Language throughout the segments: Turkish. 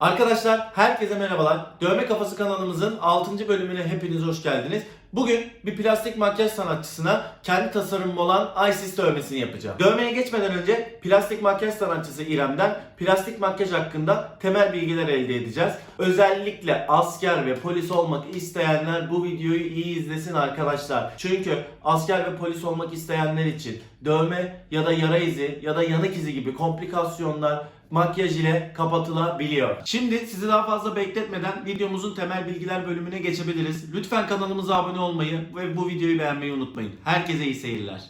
Arkadaşlar herkese merhabalar. Dövme Kafası kanalımızın 6. bölümüne hepiniz hoş geldiniz. Bugün bir plastik makyaj sanatçısına kendi tasarımım olan Isis dövmesini yapacağım. Dövmeye geçmeden önce plastik makyaj sanatçısı İrem'den plastik makyaj hakkında temel bilgiler elde edeceğiz. Özellikle asker ve polis olmak isteyenler bu videoyu iyi izlesin arkadaşlar. Çünkü asker ve polis olmak isteyenler için dövme ya da yara izi ya da yanık izi gibi komplikasyonlar makyaj ile kapatılabiliyor. Şimdi sizi daha fazla bekletmeden videomuzun temel bilgiler bölümüne geçebiliriz. Lütfen kanalımıza abone olmayı ve bu videoyu beğenmeyi unutmayın. Herkese iyi seyirler.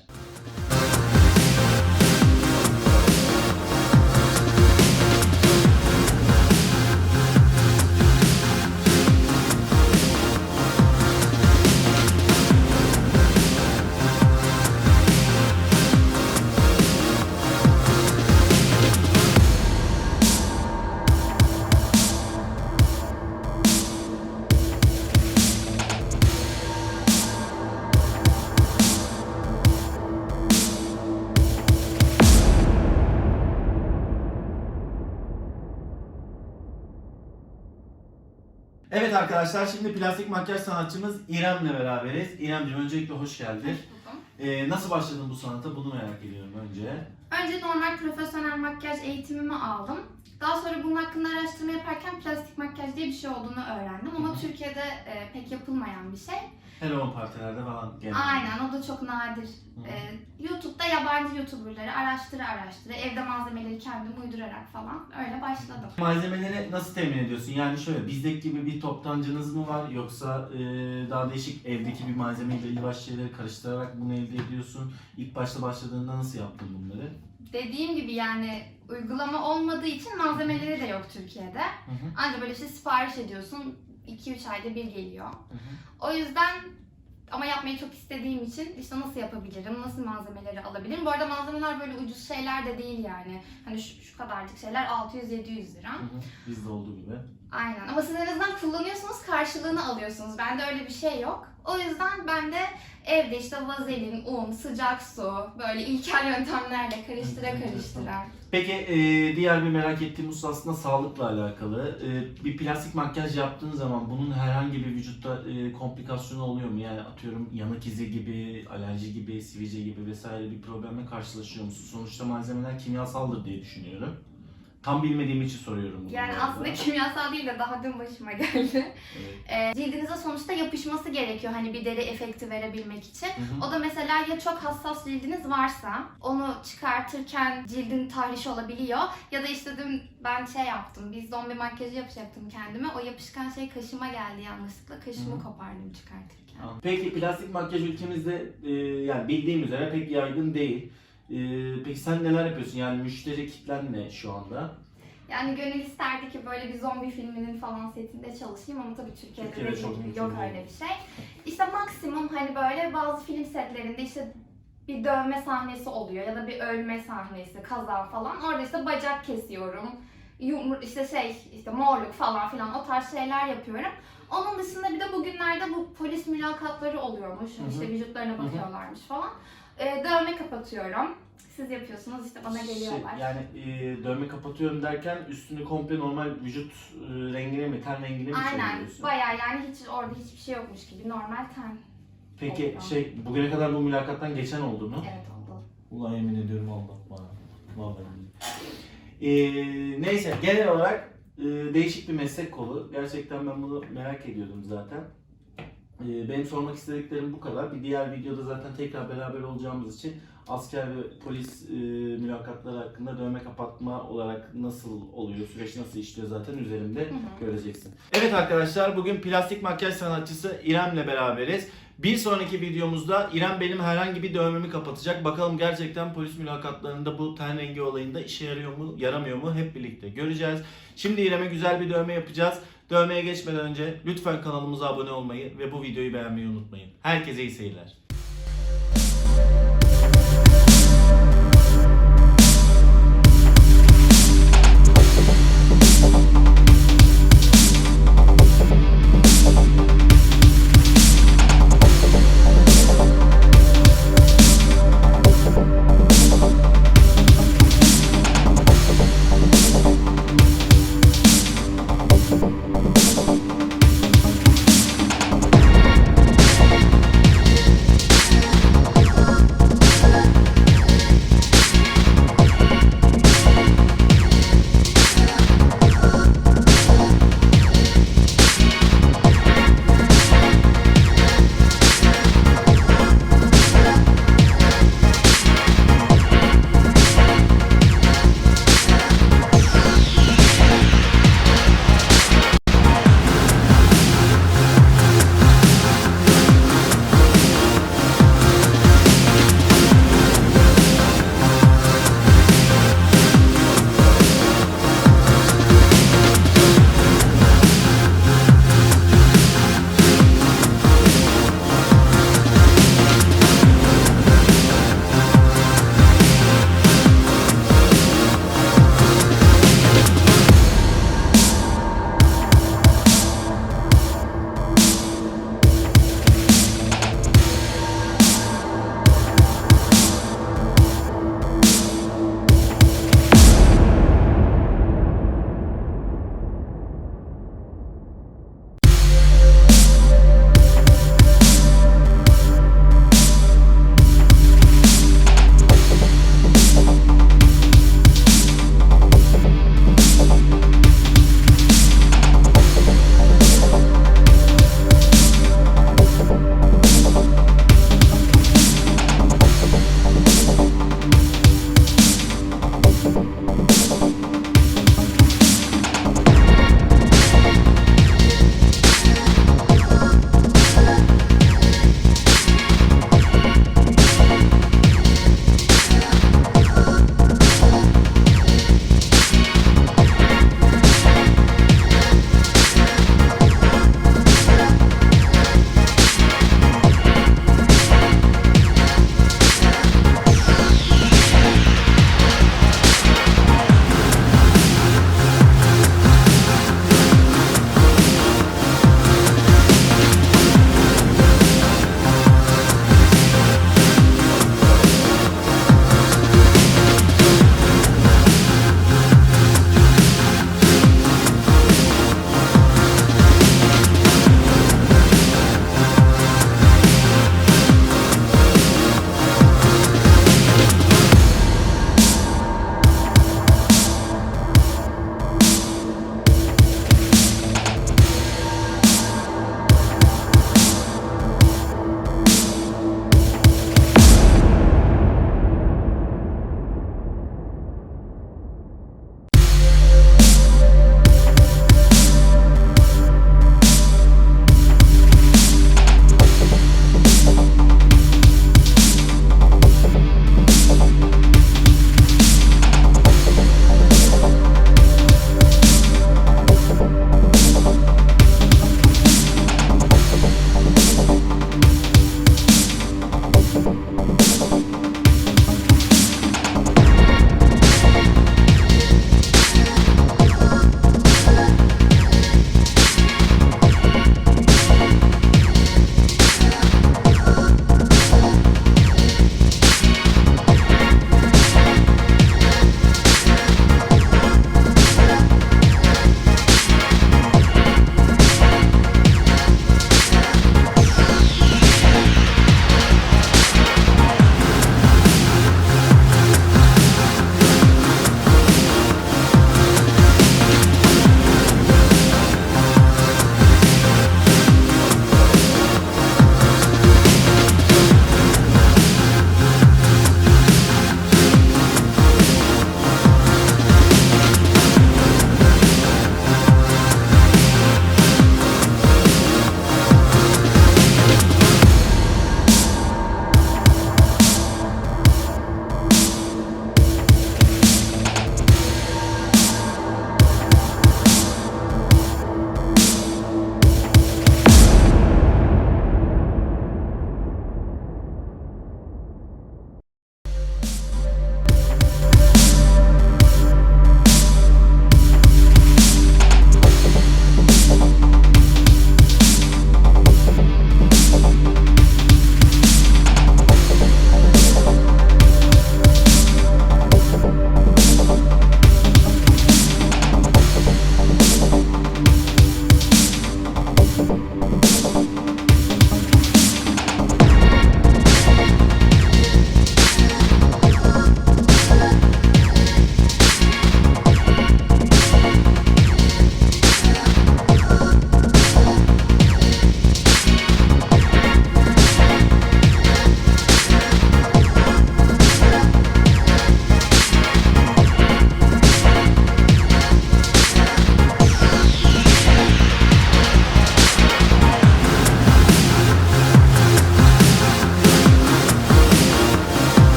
Evet arkadaşlar şimdi plastik makyaj sanatçımız İrem'le beraberiz. İremciğim öncelikle hoş geldin. Ee, nasıl başladın bu sanata bunu merak ediyorum önce. Önce normal profesyonel makyaj eğitimimi aldım. Daha sonra bunun hakkında araştırma yaparken plastik makyaj diye bir şey olduğunu öğrendim. Ama Türkiye'de e, pek yapılmayan bir şey. Hello partilerde falan genelde. Aynen o da çok nadir. Hı. E, YouTube'da yabancı YouTuber'ları araştıra araştıra evde malzemeleri kendim uydurarak falan öyle başladım. Malzemeleri nasıl temin ediyorsun? Yani şöyle bizdeki gibi bir toptancınız mı var yoksa e, daha değişik evdeki bir malzemeyi belli başlı şeyleri karıştırarak bunu elde ediyorsun? İlk başta başladığında nasıl yaptın bunları? Dediğim gibi yani uygulama olmadığı için malzemeleri de yok Türkiye'de. Hı hı, Ancak böyle işte sipariş ediyorsun 2-3 ayda bir geliyor. hı hı. O yüzden ama yapmayı çok istediğim için işte nasıl yapabilirim, nasıl malzemeleri alabilirim. Bu arada malzemeler böyle ucuz şeyler de değil yani. Hani şu, şu kadarcık şeyler 600-700 lira. Hı hı. Bizde olduğu gibi. Aynen ama siz en azından kullanıyorsunuz karşılığını alıyorsunuz. Bende öyle bir şey yok. O yüzden ben de evde işte vazelin, un, sıcak su böyle ilkel yöntemlerle karıştıra karıştıra. Peki e, diğer bir merak ettiğim husus aslında sağlıkla alakalı. E, bir plastik makyaj yaptığın zaman bunun herhangi bir vücutta e, komplikasyonu oluyor mu? Yani atıyorum yanık izi gibi, alerji gibi, sivilce gibi vesaire bir problemle karşılaşıyor musun? Sonuçta malzemeler kimyasaldır diye düşünüyorum. Tam bilmediğim için soruyorum bunu. Yani bu arada. aslında kimyasal değil de daha dün başıma geldi. Evet. Ee, cildinize sonuçta yapışması gerekiyor hani bir deri efekti verebilmek için. Hı hı. O da mesela ya çok hassas cildiniz varsa onu çıkartırken cildin tahriş olabiliyor. Ya da işte dün ben şey yaptım, bir zombi makyajı yapacaktım kendime. O yapışkan şey kaşıma geldi yanlışlıkla. Kaşımı Hı. kopardım çıkartırken. Peki plastik makyaj ülkemizde e, yani bildiğim üzere pek yaygın değil. E, peki sen neler yapıyorsun? Yani müşteri kitlen ne şu anda? Yani gönül isterdi ki böyle bir zombi filminin falan setinde çalışayım ama tabii Türkiye'de, Türkiye'de çok mümkün yok değil. öyle bir şey. İşte maksimum hani böyle bazı film setlerinde işte bir dövme sahnesi oluyor ya da bir ölme sahnesi, kaza falan. Orada işte bacak kesiyorum. Yumru, işte şey, işte morluk falan filan o tarz şeyler yapıyorum. Onun dışında bir de bugünlerde bu polis mülakatları oluyormuş. Hı hı. İşte vücutlarına Hı hı. bakıyorlarmış falan. Ee, dövme kapatıyorum. Siz yapıyorsunuz işte bana geliyorlar. Şey, yani e, dövme kapatıyorum derken üstünü komple normal vücut e, rengine mi, ten rengine mi Aynen. çeviriyorsun? Bayağı yani hiç orada hiçbir şey yokmuş gibi normal ten. Peki Oldu. şey bugüne kadar bu mülakattan geçen oldu mu? Evet oldu. Ulan yemin ediyorum anlatma. Vallahi. Ee, neyse genel olarak e, değişik bir meslek kolu. Gerçekten ben bunu merak ediyordum zaten. Ee, benim sormak istediklerim bu kadar. Bir diğer videoda zaten tekrar beraber olacağımız için asker ve polis e, mülakatları hakkında dövme kapatma olarak nasıl oluyor, süreç nasıl işliyor zaten üzerinde Hı hı. göreceksin. Evet arkadaşlar bugün plastik makyaj sanatçısı İrem'le beraberiz. Bir sonraki videomuzda İrem benim herhangi bir dövmemi kapatacak. Bakalım gerçekten polis mülakatlarında bu ten rengi olayında işe yarıyor mu, yaramıyor mu hep birlikte göreceğiz. Şimdi İrem'e güzel bir dövme yapacağız. Dövmeye geçmeden önce lütfen kanalımıza abone olmayı ve bu videoyu beğenmeyi unutmayın. Herkese iyi seyirler.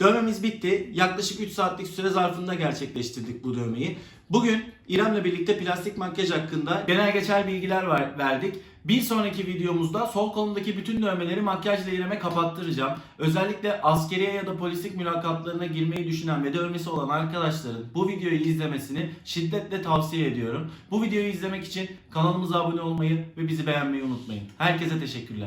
Dövmemiz bitti. Yaklaşık 3 saatlik süre zarfında gerçekleştirdik bu dövmeyi. Bugün İrem'le birlikte plastik makyaj hakkında genel geçer bilgiler var, verdik. Bir sonraki videomuzda sol kolumdaki bütün dövmeleri makyajla İrem'e kapattıracağım. Özellikle askeriye ya da polislik mülakatlarına girmeyi düşünen ve dövmesi olan arkadaşların bu videoyu izlemesini şiddetle tavsiye ediyorum. Bu videoyu izlemek için kanalımıza abone olmayı ve bizi beğenmeyi unutmayın. Herkese teşekkürler.